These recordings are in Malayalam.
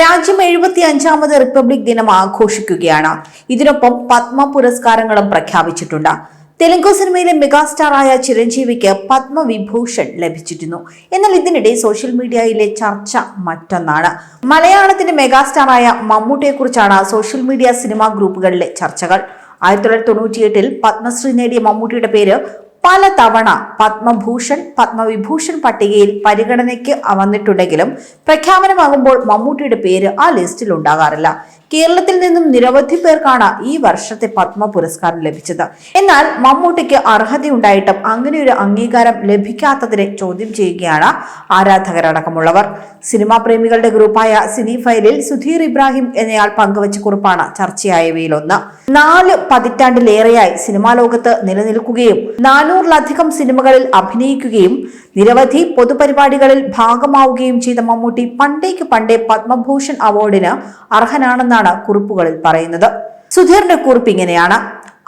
രാജ്യം എഴുപത്തി അഞ്ചാമത് റിപ്പബ്ലിക് ദിനം ആഘോഷിക്കുകയാണ്. ഇതിനൊപ്പം പത്മ പുരസ്കാരങ്ങളും പ്രഖ്യാപിച്ചിട്ടുണ്ട്. തെലുങ്കു സിനിമയിലെ മെഗാസ്റ്റാറായ ചിരഞ്ജീവിക്ക് പത്മവിഭൂഷൺ ലഭിച്ചിരുന്നു. എന്നാൽ ഇതിനിടെ സോഷ്യൽ മീഡിയയിലെ ചർച്ച മറ്റൊന്നാണ്. മലയാളത്തിന്റെ മെഗാസ്റ്റാറായ മമ്മൂട്ടിയെക്കുറിച്ചാണ് സോഷ്യൽ മീഡിയ സിനിമാ ഗ്രൂപ്പുകളിലെ ചർച്ചകൾ. ആയിരത്തി തൊള്ളായിരത്തി തൊണ്ണൂറ്റിയെട്ടിൽ പത്മശ്രീ നേടിയ മമ്മൂട്ടിയുടെ പേര് പലതവണ പത്മഭൂഷൺ പത്മവിഭൂഷൺ പട്ടികയിൽ പരിഗണനയ്ക്ക് വന്നിട്ടുണ്ടെങ്കിലും പ്രഖ്യാപനമാകുമ്പോൾ മമ്മൂട്ടിയുടെ പേര് ആ ലിസ്റ്റിൽ ഉണ്ടാകാറില്ല. കേരളത്തിൽ നിന്നും നിരവധി പേർക്കാണ് ഈ വർഷത്തെ പത്മ പുരസ്കാരം ലഭിച്ചത്. എന്നാൽ മമ്മൂട്ടിക്ക് അർഹതയുണ്ടായിട്ടും അങ്ങനെ ഒരു അംഗീകാരം ലഭിക്കാത്തതിനെ ചോദ്യം ചെയ്യുകയാണ് ആരാധകരടക്കമുള്ളവർ. സിനിമാ പ്രേമികളുടെ ഗ്രൂപ്പായ സിനി ഫയലിൽ സുധീർ ഇബ്രാഹിം എന്നയാൾ പങ്കുവച്ച കുറിപ്പാണ് ചർച്ചയായവയിലൊന്ന്. നാല് പതിറ്റാണ്ടിലേറെയായി സിനിമാ ലോകത്ത് നിലനിൽക്കുകയും നാനൂറിലധികം സിനിമകളിൽ അഭിനയിക്കുകയും നിരവധി പൊതുപരിപാടികളിൽ ഭാഗമാവുകയും ചെയ്ത മമ്മൂട്ടി പണ്ടേക്ക് പണ്ടേ പത്മഭൂഷൺ അവാർഡിന് അർഹനാണെന്നാണ് കുറിപ്പുകളിൽ പറയുന്നത്. സുധീറിന്റെ കുറിപ്പ് ഇങ്ങനെയാണ്.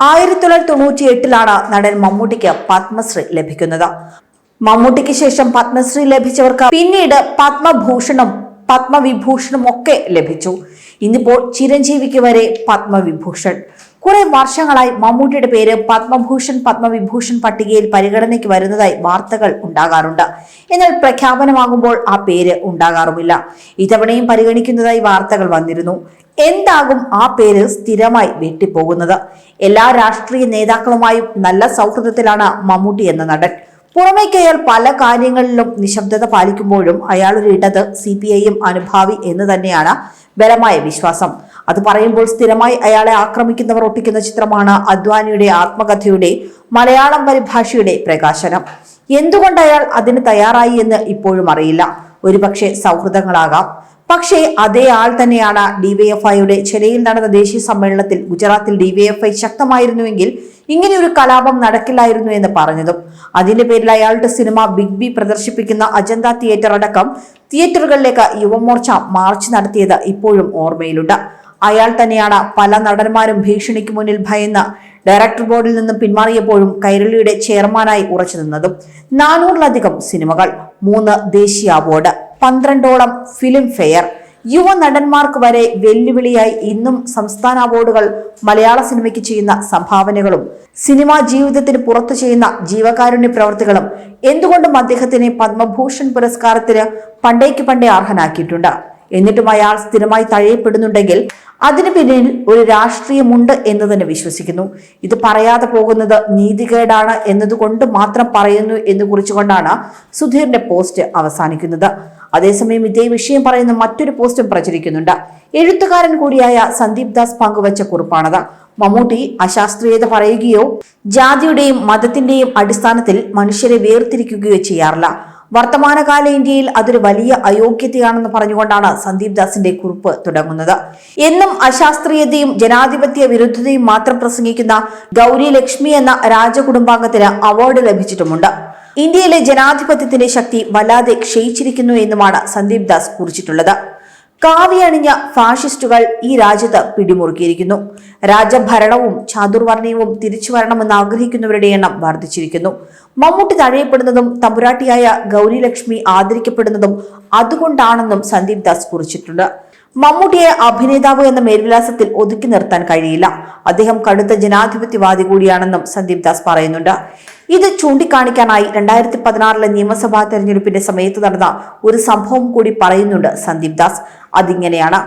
ആയിരത്തി തൊള്ളായിരത്തി തൊണ്ണൂറ്റി എട്ടിലാണ് നടൻ മമ്മൂട്ടിക്ക് പത്മശ്രീ ലഭിക്കുന്നത്. മമ്മൂട്ടിക്ക് ശേഷം പത്മശ്രീ ലഭിച്ചവർക്ക് പിന്നീട് പത്മഭൂഷണും പത്മവിഭൂഷണും ഒക്കെ ലഭിച്ചു. ഇന്നിപ്പോൾ ചിരഞ്ജീവിക്ക് വരെ പത്മവിഭൂഷൺ. കുറെ വർഷങ്ങളായി മമ്മൂട്ടിയുടെ പേര് പത്മഭൂഷൺ പത്മവിഭൂഷൺ പട്ടികയിൽ പരിഗണനയ്ക്ക് വരുന്നതായി വാർത്തകൾ ഉണ്ടാകാറുണ്ട്. എന്നാൽ പ്രഖ്യാപനമാകുമ്പോൾ ആ പേര് ഉണ്ടാകാറുമില്ല. ഇതവണയും പരിഗണിക്കുന്നതായി വാർത്തകൾ വന്നിരുന്നു. എന്താകും ആ പേര് സ്ഥിരമായി വെട്ടിപ്പോകുന്നത്? എല്ലാ രാഷ്ട്രീയ നേതാക്കളുമായും നല്ല സൗഹൃദത്തിലാണ് മമ്മൂട്ടി എന്ന നടൻ. പുറമേക്ക് അയാൾ പല കാര്യങ്ങളിലും നിശബ്ദത പാലിക്കുമ്പോഴും അയാൾ ഒരു ഇടത് സി പി ഐ എം അനുഭാവി എന്ന് തന്നെയാണ് ബലമായ വിശ്വാസം. അത് പറയുമ്പോൾ സ്ഥിരമായി അയാളെ ആക്രമിക്കുന്നവർ ഒട്ടിക്കുന്ന ചിത്രമാണ് അദ്വാനിയുടെ ആത്മകഥയുടെ മലയാളം പരിഭാഷയുടെ പ്രകാശനം. എന്തുകൊണ്ട് അയാൾ അതിന് തയ്യാറായി എന്ന് ഇപ്പോഴും അറിയില്ല. ഒരുപക്ഷെ സൗഹൃദങ്ങളാകാം. പക്ഷേ അതേ ആൾ തന്നെയാണ് ഡിവൈഎഫ്ഐയുടെ ചെന്നൈയിൽ നടന്ന ദേശീയ സമ്മേളനത്തിൽ ഗുജറാത്തിൽ ഡിവൈഎഫ്ഐ ശക്തമായിരുന്നുവെങ്കിൽ ഇങ്ങനെയൊരു കലാപം നടക്കില്ലായിരുന്നു എന്ന് പറഞ്ഞതും. അതിന്റെ പേരിൽ അയാളുടെ സിനിമ ബിഗ് ബി പ്രദർശിപ്പിക്കുന്ന അജന്ത തിയേറ്റർ അടക്കം തിയേറ്ററുകളിലേക്ക് യുവമോർച്ച മാർച്ച് നടത്തിയത് ഇപ്പോഴും ഓർമ്മയിലുണ്ട്. അയാൾ തന്നെയാണ് പല നടന്മാരും ഭീഷണിക്ക് മുന്നിൽ ഭയന്ന് ഡയറക്ടർ ബോർഡിൽ നിന്നും പിന്മാറിയപ്പോഴും കൈരളിയുടെ ചെയർമാനായി ഉറച്ചു നിന്നതും നാനൂറിലധികം സിനിമകൾ മൂന്ന് ദേശീയ അവാർഡ് പന്ത്രണ്ടോളം ഫിലിം ഫെയർ യുവ നടന്മാർക്ക് വരെ വെല്ലുവിളിയായി ഇന്നും സംസ്ഥാന അവാർഡുകൾ മലയാള സിനിമയ്ക്ക് ചെയ്യുന്ന സംഭാവനകളും സിനിമാ ജീവിതത്തിന് പുറത്തു ചെയ്യുന്ന ജീവകാരുണ്യ പ്രവർത്തികളും എന്തുകൊണ്ടും അദ്ദേഹത്തിനെ പത്മഭൂഷൺ പുരസ്കാരത്തിന് പണ്ടേക്ക് പണ്ടേ അർഹനാക്കിയിട്ടുണ്ട്. എന്നിട്ടും അയാൾ സ്ഥിരമായി തഴയപ്പെടുന്നുണ്ടെങ്കിൽ അതിന് പിന്നിൽ ഒരു രാഷ്ട്രീയമുണ്ട് എന്ന് തന്നെ വിശ്വസിക്കുന്നു. ഇത് പറയാതെ പോകുന്നത് നീതികേടാണ് എന്നതുകൊണ്ട് മാത്രം പറയുന്നു എന്ന് കുറിച്ചുകൊണ്ടാണ് സുധീറിന്റെ പോസ്റ്റ് അവസാനിക്കുന്നത്. അതേസമയം ഇതേ വിഷയം പറയുന്ന മറ്റൊരു പോസ്റ്റും പ്രചരിക്കുന്നുണ്ട്. എഴുത്തുകാരൻ കൂടിയായ സന്ദീപ് ദാസ് പങ്കുവച്ച കുറിപ്പാണത്. മമ്മൂട്ടി അശാസ്ത്രീയത പറയുകയോ ജാതിയുടെയും മതത്തിന്റെയും അടിസ്ഥാനത്തിൽ മനുഷ്യരെ വേർതിരിക്കുകയോ ചെയ്യാറില്ല. വർത്തമാനകാല ഇന്ത്യയിൽ അതൊരു വലിയ അയോഗ്യതയാണെന്ന് പറഞ്ഞുകൊണ്ടാണ് സന്ദീപ് ദാസിന്റെ കുറിപ്പ് തുടങ്ങുന്നത്. എന്നും അശാസ്ത്രീയതയും ജനാധിപത്യ വിരുദ്ധതയും മാത്രം പ്രസംഗിക്കുന്ന ഗൗരി ലക്ഷ്മി എന്ന രാജകുടുംബാംഗത്തിന് അവാർഡ് ലഭിച്ചിട്ടുമുണ്ട്. ഇന്ത്യയിലെ ജനാധിപത്യത്തിന്റെ ശക്തി വല്ലാതെ ക്ഷയിച്ചിരിക്കുന്നു എന്നുമാണ് സന്ദീപ് ദാസ് കുറിച്ചിട്ടുള്ളത്. കാവിയണിഞ്ഞ ഫാഷിസ്റ്റുകൾ ഈ രാജ്യത്ത് പിടിമുറുക്കിയിരിക്കുന്നു. രാജഭരണവും ചാതുർവർണയവും തിരിച്ചു വരണമെന്ന് ആഗ്രഹിക്കുന്നവരുടെ എണ്ണം വർദ്ധിച്ചിരിക്കുന്നു. മമ്മൂട്ടി തഴയപ്പെടുന്നതും തമ്പുരാട്ടിയായ ഗൗരി ലക്ഷ്മി ആദരിക്കപ്പെടുന്നതും അതുകൊണ്ടാണെന്നും സന്ദീപ് ദാസ് കുറിച്ചിട്ടുണ്ട്. മമ്മൂട്ടിയെ അഭിനേതാവ് എന്ന മേൽവിലാസത്തിൽ ഒതുക്കി നിർത്താൻ കഴിയില്ല. അദ്ദേഹം കടുത്ത ജനാധിപത്യവാദി കൂടിയാണെന്നും സന്ദീപ് ദാസ് പറയുന്നുണ്ട്. ഇത് ചൂണ്ടിക്കാണിക്കാനായി രണ്ടായിരത്തി പതിനാറിലെ നിയമസഭാ തെരഞ്ഞെടുപ്പിന്റെ സമയത്ത് നടന്ന ഒരു സംഭവം കൂടി പറയുന്നുണ്ട് സന്ദീപ് ദാസ്. അതിങ്ങനെയാണ്.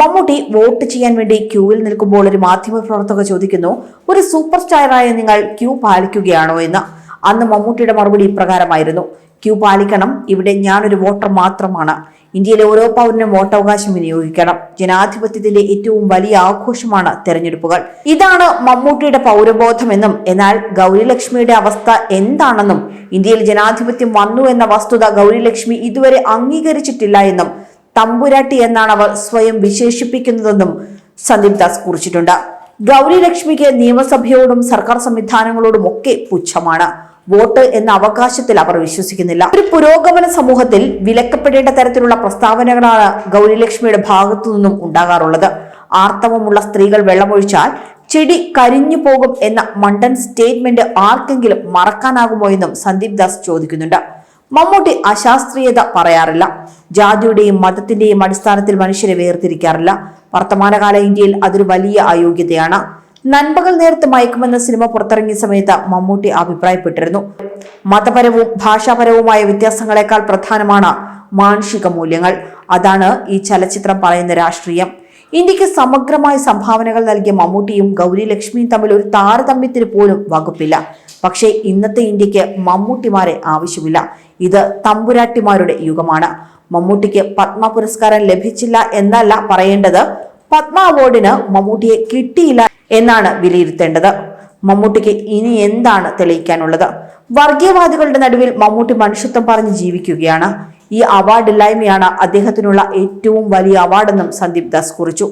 മമ്മൂട്ടി വോട്ട് ചെയ്യാൻ വേണ്ടി ക്യൂവിൽ നിൽക്കുമ്പോൾ ഒരു മാധ്യമ പ്രവർത്തക ചോദിക്കുന്നു ഒരു സൂപ്പർ സ്റ്റാറായ നിങ്ങൾ ക്യൂ പാലിക്കുകയാണോ എന്ന്? അന്ന് മമ്മൂട്ടിയുടെ മറുപടി ഇപ്രകാരമായിരുന്നു ക്യൂ പാലിക്കണം ഇവിടെ ഞാനൊരു വോട്ടർ മാത്രമാണ്. ഇന്ത്യയിലെ ഓരോ പൗരനും വോട്ടവകാശം വിനിയോഗിക്കണം. ജനാധിപത്യത്തിലെ ഏറ്റവും വലിയ ആഘോഷമാണ് തെരഞ്ഞെടുപ്പുകൾ. ഇതാണ് മമ്മൂട്ടിയുടെ പൗരബോധമെന്നും എന്നാൽ ഗൗരിലക്ഷ്മിയുടെ അവസ്ഥ എന്താണെന്നും ഇന്ത്യയിൽ ജനാധിപത്യം വന്നു എന്ന വസ്തുത ഗൗരിലക്ഷ്മി ഇതുവരെ അംഗീകരിച്ചിട്ടില്ല എന്നും തമ്പുരാട്ടി എന്നാണ് അവർ സ്വയം വിശേഷിപ്പിക്കുന്നതെന്നും സന്ദീപ് ദാസ് കുറിച്ചിട്ടുണ്ട്. ഗൗരി ലക്ഷ്മിക്ക് നിയമസഭയോടും സർക്കാർ സംവിധാനങ്ങളോടും ഒക്കെ പുച്ഛമാണ്. വോട്ട് എന്ന അവകാശത്തിൽ അവർ വിശ്വസിക്കുന്നില്ല. ഒരു പുരോഗമന സമൂഹത്തിൽ വിലക്കപ്പെടേണ്ട തരത്തിലുള്ള പ്രസ്താവനകളാണ് ഗൗരിലക്ഷ്മിയുടെ ഭാഗത്തു നിന്നും ഉണ്ടാകാറുള്ളത്. ആർത്തവമുള്ള സ്ത്രീകൾ വെള്ളമൊഴിച്ചാൽ ചെടി കരിഞ്ഞു പോകും എന്ന മണ്ടൻ സ്റ്റേറ്റ്മെന്റ് ആർക്കെങ്കിലും മറക്കാനാകുമോ എന്നും സന്ദീപ് ദാസ് ചോദിക്കുന്നുണ്ട്. മമ്മൂട്ടി അശാസ്ത്രീയത പറയാറില്ല. ജാതിയുടെയും മതത്തിന്റെയും അടിസ്ഥാനത്തിൽ മനുഷ്യരെ വേർതിരിക്കാറില്ല. വർത്തമാനകാല ഇന്ത്യയിൽ അതൊരു വലിയ അയോഗ്യതയാണ്. നൻപകൽ നേരത്ത് മയക്കുമെന്ന സിനിമ പുറത്തിറങ്ങിയ സമയത്ത് മമ്മൂട്ടി അഭിപ്രായപ്പെട്ടിരുന്നു. മതപരവും ഭാഷാപരവുമായ വ്യത്യാസങ്ങളെക്കാൾ പ്രധാനമാണ് മാനുഷിക മൂല്യങ്ങൾ. അതാണ് ഈ ചലച്ചിത്രം പറയുന്ന രാഷ്ട്രീയം. ഇന്ത്യയ്ക്ക് സമഗ്രമായ സംഭാവനകൾ നൽകിയ മമ്മൂട്ടിയും ഗൗരി ലക്ഷ്മിയും തമ്മിൽ ഒരു താരതമ്യത്തിന് പോലും വകുപ്പില്ല. പക്ഷേ ഇന്നത്തെ ഇന്ത്യയ്ക്ക് മമ്മൂട്ടിമാരെ ആവശ്യമില്ല. ഇത് തമ്പുരാട്ടിമാരുടെ യുഗമാണ്. മമ്മൂട്ടിക്ക് പത്മ പുരസ്കാരം ലഭിച്ചില്ല എന്നല്ല പറയേണ്ടത് പത്മ അവാർഡിന് മമ്മൂട്ടിയെ കിട്ടിയില്ല എന്നാണ് വിലയിരുത്തേണ്ടത്. മമ്മൂട്ടിക്ക് ഇനി എന്താണ് തെളിയിക്കാനുള്ളത്? വർഗീയവാദികളുടെ നടുവിൽ മമ്മൂട്ടി മനുഷ്യത്വം പറഞ്ഞ് ജീവിക്കുകയാണ്. ഈ അവാർഡില്ലായ്മയാണ് അദ്ദേഹത്തിനുള്ള ഏറ്റവും വലിയ അവാർഡെന്നും സന്ദീപ് ദാസ് കുറിച്ചു.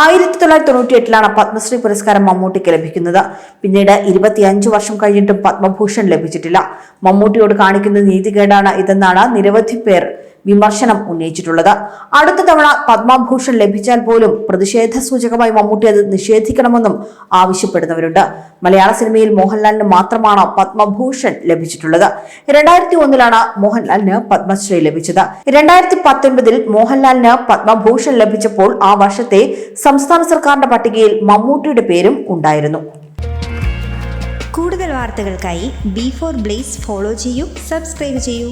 ആയിരത്തി തൊള്ളായിരത്തി തൊണ്ണൂറ്റി എട്ടിലാണ് പത്മശ്രീ പുരസ്കാരം മമ്മൂട്ടിക്ക് ലഭിക്കുന്നത്. പിന്നീട് ഇരുപത്തിയഞ്ച് വർഷം കഴിഞ്ഞിട്ടും പത്മഭൂഷൺ ലഭിച്ചിട്ടില്ല. മമ്മൂട്ടിയോട് കാണിക്കുന്ന നീതികേടാണ് ഇതെന്നാണ് നിരവധി പേർ വിമർശനം ഉന്നയിച്ചിട്ടുള്ളത്. അടുത്ത തവണ പത്മഭൂഷൺ ലഭിച്ചാൽ പോലും പ്രതിഷേധ സൂചകമായി മമ്മൂട്ടി അത് നിഷേധിക്കണമെന്നും ആവശ്യപ്പെടുന്നവരുണ്ട്. മലയാള സിനിമയിൽ മോഹൻലാലിന് മാത്രമാണ് പത്മഭൂഷൺ ലഭിച്ചിട്ടുള്ളത്. രണ്ടായിരത്തി ഒന്നിലാണ് മോഹൻലാലിന് പത്മശ്രീ ലഭിച്ചത്. രണ്ടായിരത്തി പത്തൊൻപതിൽ മോഹൻലാലിന് പത്മഭൂഷൺ ലഭിച്ചപ്പോൾ ആ വർഷത്തെ സംസ്ഥാന സർക്കാരിന്റെ പട്ടികയിൽ മമ്മൂട്ടിയുടെ പേരും ഉണ്ടായിരുന്നു. കൂടുതൽ വാർത്തകൾക്കായി ബി ഫോർ ബ്ലേസ് ഫോളോ ചെയ്യൂ സബ്സ്ക്രൈബ് ചെയ്യൂ.